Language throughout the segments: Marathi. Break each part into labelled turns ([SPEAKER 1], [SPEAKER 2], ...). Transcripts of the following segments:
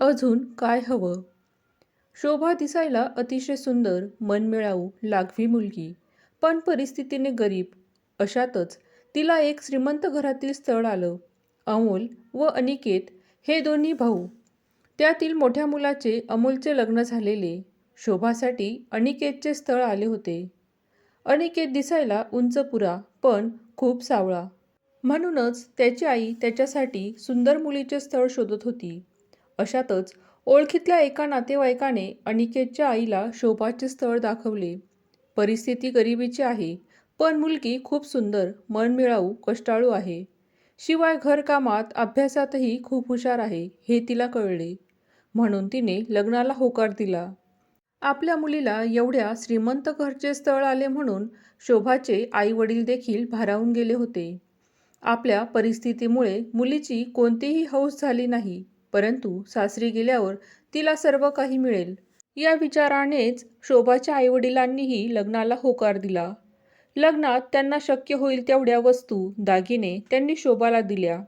[SPEAKER 1] अजून काय हवं? शोभा दिसायला अतिशय सुंदर मनमिळाऊ लागवी मुलगी. पण परिस्थितीने गरीब. अशातच तिला एक श्रीमंत घरातील स्थळ आलं. अमोल व अनिकेत हे दोन्ही भाऊ. त्यातील मोठ्या मुलाचे अमोलचे लग्न झालेले. शोभासाठी अनिकेतचे स्थळ आले होते. अनिकेत दिसायला उंचपुरा पण खूप सावळा. म्हणूनच त्याची आई त्याच्यासाठी सुंदर मुलीचे स्थळ शोधत होती. अशातच ओळखीतल्या एका नातेवाईकाने अनिकेतच्या आईला शोभाचे स्थळ दाखवले. परिस्थिती गरिबीची आहे पण मुलगी खूप सुंदर मनमिळाऊ कष्टाळू आहे. शिवाय घरकामात अभ्यासातही खूप हुशार आहे हे तिला कळले. म्हणून तिने लग्नाला होकार दिला. आपल्या मुलीला एवढ्या श्रीमंत घरचे स्थळ आले म्हणून शोभाचे आई वडील देखील भारावून गेले होते. आपल्या परिस्थितीमुळे मुलीची कोणतीही हौस झाली नाही. परंतु सासरी गेल्यावर तिला सर्व काही मिळेल. या विचारानेच शोभाच्या आईवडिलांनीही लग्नाला होकार दिला. लग्नात त्यांना शक्य होईल तेवढ्या वस्तू दागिने त्यांनी शोभाला दिल्या.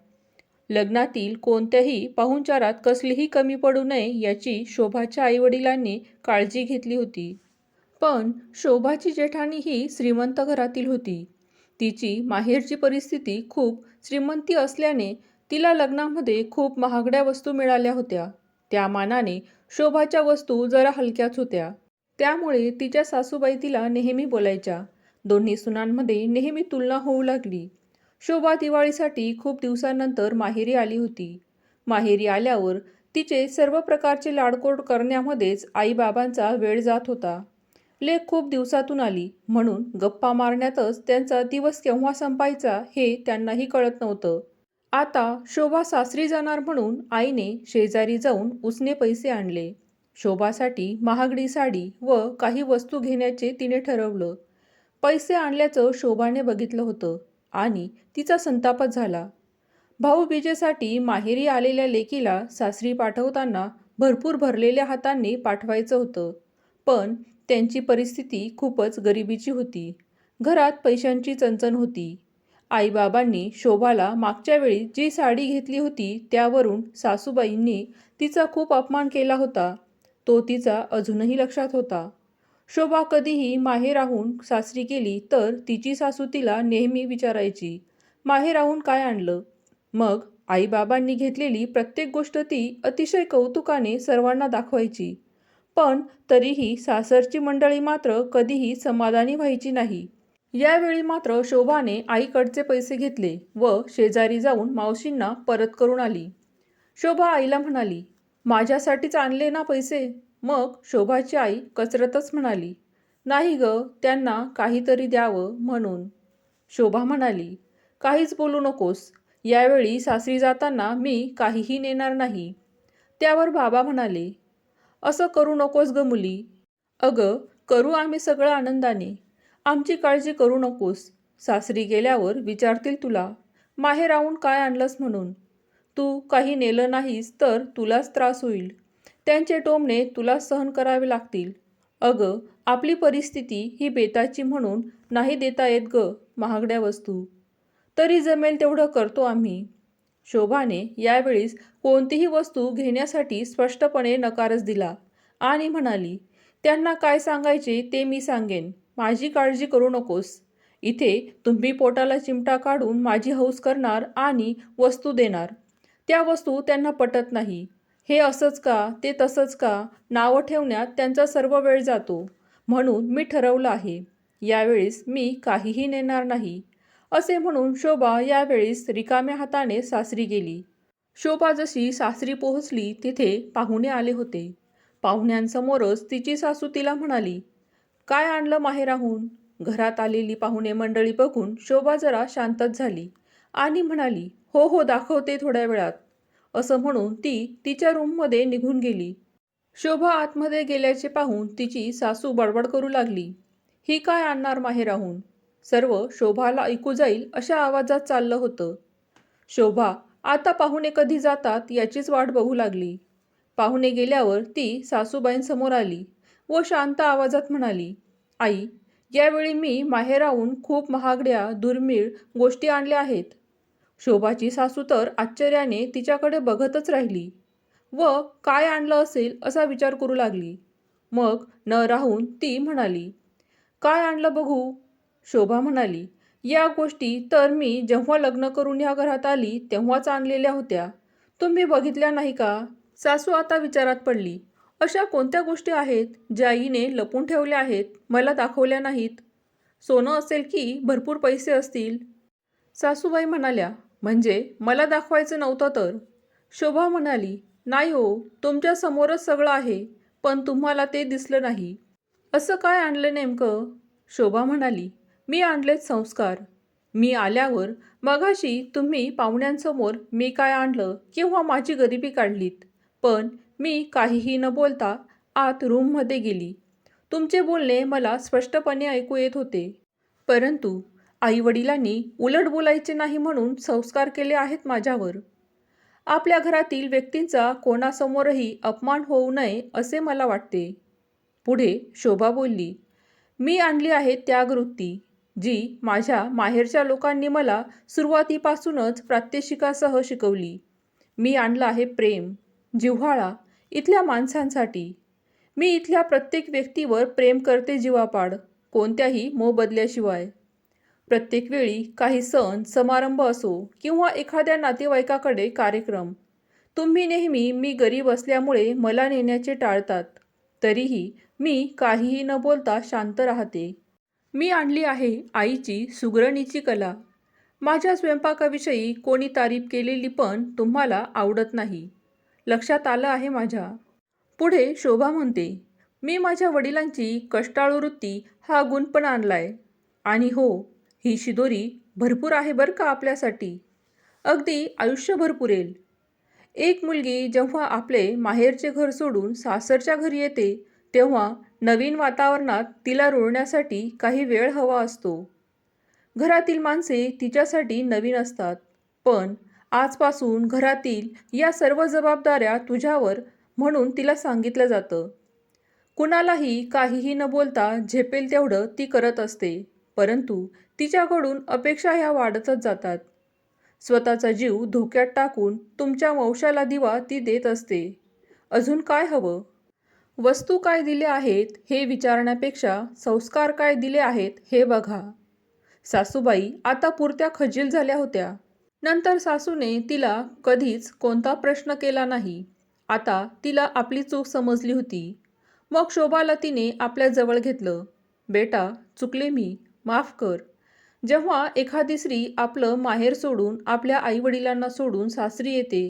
[SPEAKER 1] लग्नातील कोणत्याही पाहुणचारात कसलीही कमी पडू नये याची शोभाच्या आईवडिलांनी काळजी घेतली होती. पण शोभाची जेठाणी ही श्रीमंत घरातील होती. तिची माहेरची परिस्थिती खूप श्रीमंती असल्याने तिला लग्नामध्ये खूप महागड्या वस्तू मिळाल्या होत्या. त्या मानाने शोभाच्या वस्तू जरा हलक्याच होत्या. त्यामुळे तिच्या सासूबाई तिला नेहमी बोलायच्या. दोन्ही सुनांमध्ये नेहमी तुलना होऊ लागली. शोभा दिवाळीसाठी खूप दिवसानंतर माहेरी आली होती. माहेरी आल्यावर तिचे सर्व प्रकारचे लाडकोड करण्यामध्येच आईबाबांचा वेळ जात होता. लेख खूप दिवसातून आली म्हणून गप्पा मारण्यातच त्यांचा दिवस केव्हा संपायचा हे त्यांनाही कळत नव्हतं. आता शोभा सासरी जाणार म्हणून आईने शेजारी जाऊन उसने पैसे आणले. शोभासाठी महागडी साडी व काही वस्तू घेण्याचे तिने ठरवलं. पैसे आणल्याचं शोभाने बघितलं होतं आणि तिचा संतापच झाला. भाऊबीजेसाठी माहेरी आलेल्या लेकीला सासरी पाठवताना भरपूर भरलेल्या हातांनी पाठवायचं होतं. पण त्यांची परिस्थिती खूपच गरिबीची होती. घरात पैशांची चणचण होती. आईबाबांनी शोभाला मागच्या वेळी जी साडी घेतली होती त्यावरून सासूबाईंनी तिचा खूप अपमान केला होता. तो तिचा अजूनही लक्षात होता. शोभा कधीही माहेराहून सासरी गेली तर तिची सासू तिला नेहमी विचारायची माहेराहून काय आणलं? मग आईबाबांनी घेतलेली प्रत्येक गोष्ट ती अतिशय कौतुकाने सर्वांना दाखवायची. पण तरीही सासरची मंडळी मात्र कधीही समाधानी व्हायची नाही. यावेळी मात्र शोभाने आईकडचे पैसे घेतले व शेजारी जाऊन मावशींना परत करून आली. शोभा आईला म्हणाली माझ्यासाठीच आणले ना पैसे. मग शोभाची आई कचरतच म्हणाली नाही ग त्यांना काहीतरी द्यावं म्हणून. शोभा म्हणाली काहीच बोलू नकोस. यावेळी सासरी जाताना मी काहीही नेणार नाही. त्यावर बाबा म्हणाले असं करू नकोस ग मुली. अगं करू आम्ही सगळं आनंदाने. आमची काळजी करू नकोस. सासरी गेल्यावर विचारतील तुला माहेर राहून काय आणलंस म्हणून? तू काही नेलं नाहीस तर तुलाच त्रास होईल. त्यांचे टोमणे तुला सहन करावे लागतील. अगं आपली परिस्थिती ही बेताची म्हणून नाही देता येत ग महागड्या वस्तू. तरी जमेल तेवढं करतो आम्ही. शोभाने यावेळीस कोणतीही वस्तू घेण्यासाठी स्पष्टपणे नकारच दिला आणि म्हणाली त्यांना काय सांगायचे ते मी सांगेन. माझी काळजी करू नकोस. इथे तुम्ही पोटाला चिमटा काढून माझी हौस करणार आणि वस्तू देणार. त्या वस्तू त्यांना पटत नाही. हे असंच का ते तसंच का नावं ठेवण्यात त्यांचा सर्व वेळ जातो. म्हणून मी ठरवलं आहे. यावेळेस मी काहीही नेणार नाही. असे म्हणून शोभा यावेळेस रिकाम्या हाताने सासरी गेली. शोभा जशी सासरी पोहोचली तिथे पाहुणे आले होते. पाहुण्यांसमोरच तिची सासू तिला म्हणाली काय आणलं माहेराहून? घरात आलेली पाहुणे मंडळी बघून शोभा जरा शांतच झाली आणि म्हणाली हो हो दाखवते थोड्या वेळात. असं म्हणून ती तिच्या रूममध्ये निघून गेली. शोभा आतमध्ये गेल्याचे पाहून तिची सासू बडबड करू लागली. ही काय आणणार माहेराहून? सर्व शोभाला ऐकू जाईल अशा आवाजात चाललं होतं. शोभा आता पाहुणे कधी जातात याचीच वाट बघू लागली. पाहुणे गेल्यावर ती सासूबाईंसमोर आली. व शांत आवाजात म्हणाली आई यावेळी मी माहेराहून खूप महागड्या दुर्मिळ गोष्टी आणल्या आहेत. शोभाची सासू तर आश्चर्याने तिच्याकडे बघतच राहिली. व काय आणलं असेल असा विचार करू लागली. मग न राहून ती म्हणाली काय आणलं बघू? शोभा म्हणाली या गोष्टी तर मी जेव्हा लग्न करून ह्या घरात आली तेव्हाच आणलेल्या होत्या. तुम्ही बघितल्या नाही का? सासू आता विचारात पडली अशा कोणत्या गोष्टी आहेत ज्या आईने लपून ठेवल्या आहेत मला दाखवल्या नाहीत? सोनं असेल की भरपूर पैसे असतील? सासूबाई म्हणाल्या म्हणजे मला दाखवायचं नव्हतं तर? शोभा म्हणाली नाही हो तुमच्या समोरच सगळं आहे पण तुम्हाला ते दिसलं नाही. असं काय आणलं नेमकं? शोभा म्हणाली मी आणलेत संस्कार. मी आल्यावर मगाशी तुम्ही पाहुण्यांसमोर मी काय आणलं किंवा माझी गरिबी काढलीत पण मी काहीही न बोलता आत रूममध्ये गेली. तुमचे बोलणे मला स्पष्टपणे ऐकू येत होते. परंतु आईवडिलांनी उलट बोलायचे नाही म्हणून संस्कार केले आहेत माझ्यावर. आपल्या घरातील व्यक्तींचा कोणासमोरही अपमान होऊ नये असे मला वाटते. पुढे शोभा बोलली मी आणली आहे त्यागवृत्ती जी माझ्या माहेरच्या लोकांनी मला सुरुवातीपासूनच प्रात्यक्षिकासह शिकवली. मी आणलं आहे प्रेम जिव्हाळा इथल्या माणसांसाठी. मी इथल्या प्रत्येक व्यक्तीवर प्रेम करते जीवापाड कोणत्याही मोबदल्याशिवाय प्रत्येक वेळी काही सण समारंभ असो किंवा एखाद्या नातेवाईकाकडे कार्यक्रम. तुम्ही नेहमी मी गरीब असल्यामुळे मला नेण्याचे टाळतात. तरीही मी काहीही न बोलता शांत राहते. मी आणली आहे आईची सुगरणीची कला. माझ्या स्वयंपाकाविषयी कोणी तारीफ केलेली पण तुम्हाला आवडत नाही. लक्षात आलं आहे माझ्या. पुढे शोभा म्हणते मी माझ्या वडिलांची कष्टाळू वृत्ती हा गुण पण आणलाय. आणि हो ही शिदोरी भरपूर आहे बरं का आपल्यासाठी. अगदी आयुष्यभर पुरेल. एक मुलगी जेव्हा आपले माहेरचे घर सोडून सासरच्या घरी येते तेव्हा नवीन वातावरणात तिला रुळण्यासाठी काही वेळ हवा असतो. घरातील माणसे तिच्यासाठी नवीन असतात पण आजपासून घरातील या सर्व जबाबदाऱ्या तुझ्यावर म्हणून तिला सांगितलं जातं. कुणालाही काहीही न बोलता झेपेल तेवढं ती करत असते परंतु तिच्याकडून अपेक्षा ह्या वाढतच जातात. स्वतःचा जीव धोक्यात टाकून तुमच्या वंशाला दिवा ती देत असते. अजून काय हवं? वस्तू काय दिले आहेत हे विचारण्यापेक्षा संस्कार काय दिले आहेत हे बघा. सासूबाई आता पुरत्या खजील झाल्या होत्या. नंतर सासूने तिला कधीच कोणता प्रश्न केला नाही. आता तिला आपली चूक समजली होती. मग शोभाला तिने आपल्या जवळ घेतलं. बेटा चुकले मी. माफ कर. जेव्हा एखादी स्त्री आपलं माहेर सोडून आपल्या आईवडिलांना सोडून सासरी येते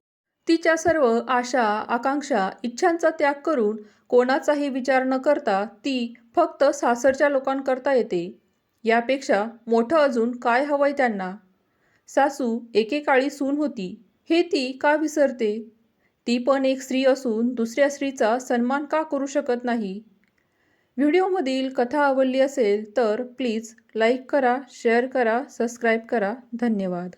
[SPEAKER 1] तिच्या सर्व आशा आकांक्षा इच्छांचा त्याग करून कोणाचाही विचार न करता ती फक्त सासरच्या लोकांकरता येते. यापेक्षा मोठं अजून काय हवंय त्यांना? सासू एकेकाळी सून होती. हे ती का विसरते? ती पण एक स्त्री असून दुसऱ्या स्त्रीचा सन्मान का करू शकत नाही? व्हिडिओमधील कथा आवडली असेल तर प्लीज लाईक करा शेअर करा सबस्क्राईब करा. धन्यवाद.